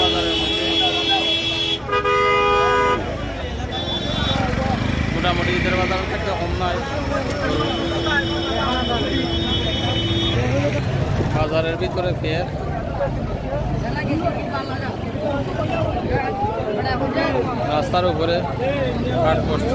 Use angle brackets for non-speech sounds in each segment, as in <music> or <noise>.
বাজারের মধ্যে মোটামুটি ঈদের বাজার থেকে কম নয়। বাজারের ভিতরে ফের রাস্তার উপরে কাঠ করছে।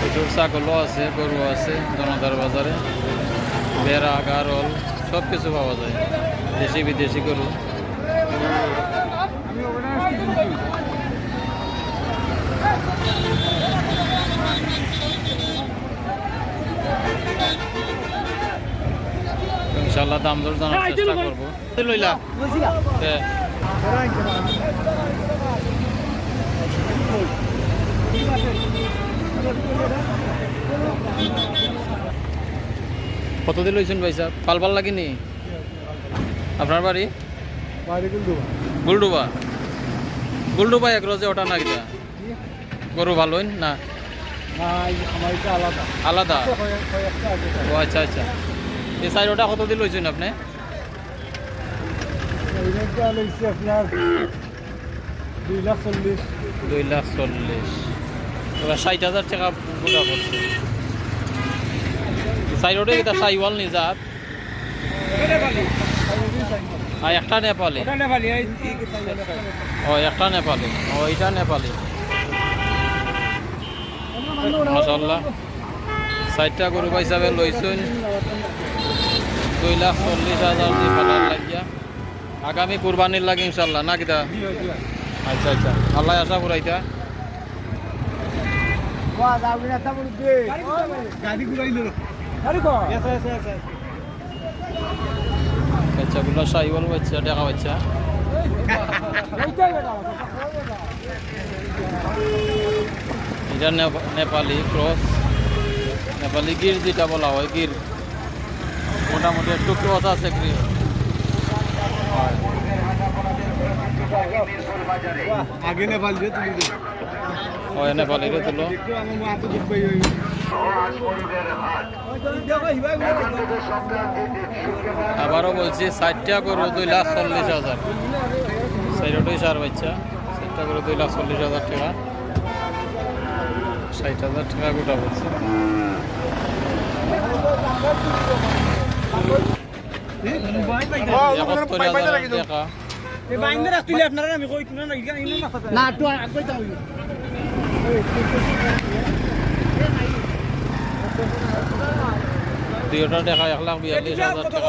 প্রচুর ছাগলও আছে, গরু আছে জনতার বাজারে বেড়া গারল সব কিছু পাওয়া যায়। দেশি বিদেশি গরু। ইনশাল্লাহ দাম দর জানার চেষ্টা করব। লইলা। হ্যাঁ কত দিন লইছেন ভাই সাহেব? পাল পাল লাগেনি? আপনার বাড়ি? গুলডুবা গুলডুবা এক রোজে ওটা না কিনা গরু ভালো না? আলাদা। আলাদা? ও আচ্ছা আচ্ছা। এই সাইড ওটা কত দিন লইছেন আপনি? দুই লাখ চল্লিশ। দুই লাখ চল্লিশ। এবার ষাট হাজার টাকা গোটা পড়ছে সাইডে কিটা সাইওয়াল নিজাত। আর একটা নেপালি। ও একটা নেপালি। ও এটা নেপালি। মাসাল্লাহ চারটা গরু হিসাবে লইছুন দুই লাখ চল্লিশ হাজার দি ফেলার লাগিয়া আগামী কুরবানির লাগে ইনশাল্লাহ, না কিতা? আচ্ছা আচ্ছা। আল্লাহ আশা ফুরাইতা গাড়ি ঘুরাইল গাড়ি কো এসে এসে এসে বাচ্চাগুলো সাইওয়াল বাচ্চা দেখা বাচ্চা। এটা নেপ- নেপালি ক্রস। নেপালি গির যেটা বলা হয়, গির। মোটামুটি একটু ক্রস আছে আগে নেপাল দিয়ে তুমি হয় নেপালি রে তুলো। আবারও বলছি ষাটটা করব দুই লাখ চল্লিশ হাজার। সাইডটাই সার বাচ্চা। ষাটটা করে দুই লাখ চল্লিশ হাজার টাকা। ষাট হাজার টাকা গোটা বলছে। না টাকা এক লাখ বিয়াল্লিশ হাজার টাকা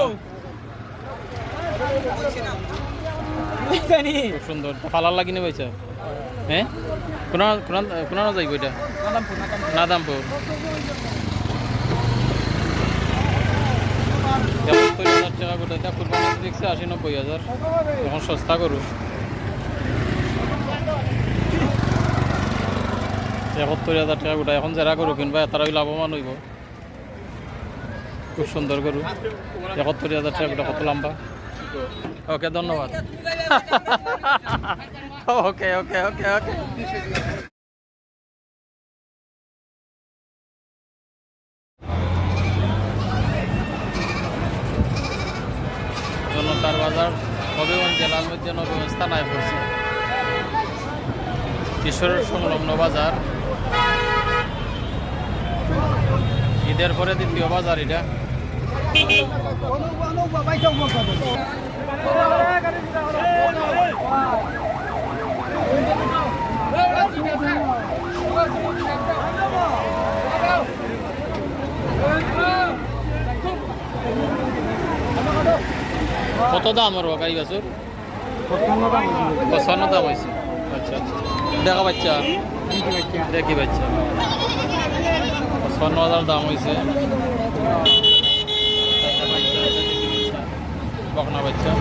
সুন্দর ফালার লাগি নে পাইছা হ্যাঁ কোনা কোনা কোনা যাই এটা নাদামপুর একাত্তর হাজার টাকা গোটা এটা কুরবানি দেখছে আশি নব্বই হাজার। এখন সস্তা করু একাত্তর হাজার টাকা গোটা এখন যারা করু কিনবা, তারাই লাভবান হইব। খুব সুন্দর গরু। একাত্তর হাজার টাকা গোটা কত লম্বা? ওকে, ধন্যবাদ। <laughs> ওকে ওকে ওকে ওকে। বাজার হবিগঞ্জ জেলার মধ্যে নবীগঞ্জ থানায় পড়ছে কিশোর সংলগ্ন বাজার ঈদের পরে দ্বিতীয় বাজার এটা কত দাম ওর গাই বাছুর? পঁচপান্ন দাম হয়েছে। আচ্ছা আচ্ছা। দেখা বাচ্চা। দেখি বাচ্চা। পঁচপান্ন হাজার দাম হয়েছে। বকনা বাচ্চা।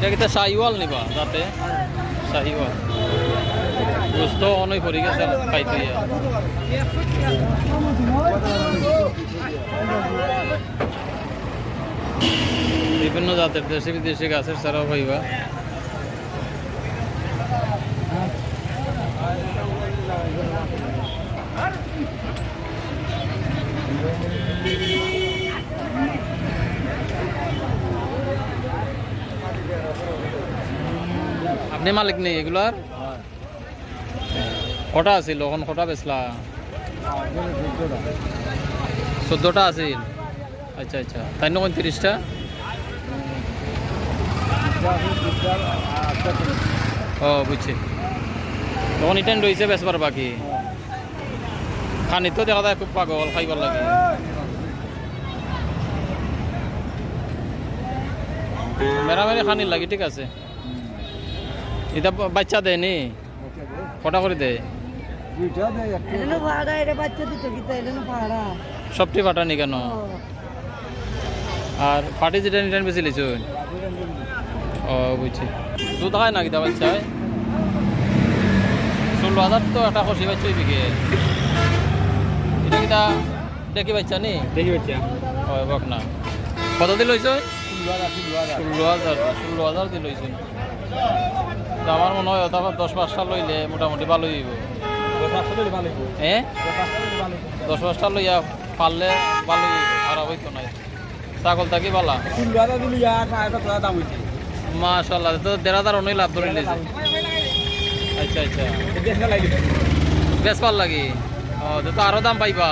কিন্তু শাহিওয়াল নিবা যাতে শাহিওয়াল। বুঝতো অনেক পরি গেছে ইয়া। বিভিন্ন জাতের দেশি বিদেশি গাছের ছাড়াও পাইবা আপনি মালিক নেই এগুলার কটা আছিল? ওখান কটা বেচলা? চোদ্দোটা আছিল? আচ্ছা আচ্ছা। তাই নখন তিরিশটা ও বুঝছি তখন ইটান রয়েছে বেচবার বাকি। খানি তো দেখা যায় খুব পাগল খাইবার লাগে। মেরামেরি খানির লাগে ঠিক আছে। এটা বাচ্চা দেয়নি কটা করে দেয়? সবটি ফাটানি কেন? আর ফাটি যেটা নিটান বেশি লিছু? ও বুঝছি। দুধ হয় না কিতা বাচ্চা? ষোলো হাজার তো একটা খসি বাচ্চা বিকে এটা কিতা দেখি বাচ্চা নি? দেখি বাচ্চা। ও বক না। কত দিল হয়েছে ষোলো হাজার ষোলো হাজার। ষোলো হাজার ষোলো হাজার দিল আমার মনে হয় তারপর দশ পাঁচটা লইলে মোটামুটি ভালো হইব। হ্যাঁ দশ পাঁচটা লইয়া পারলে ভালো হইব খারাপ হইতো নাই ছাগল থাকি বালা? আর মাশাল্লাহ তো দেড় হাজার অনেক লাভ ধরে নিয়েছে। আচ্ছা আচ্ছা। বেশ ভালো লাগে ও তো তো আরও দাম পাইবা।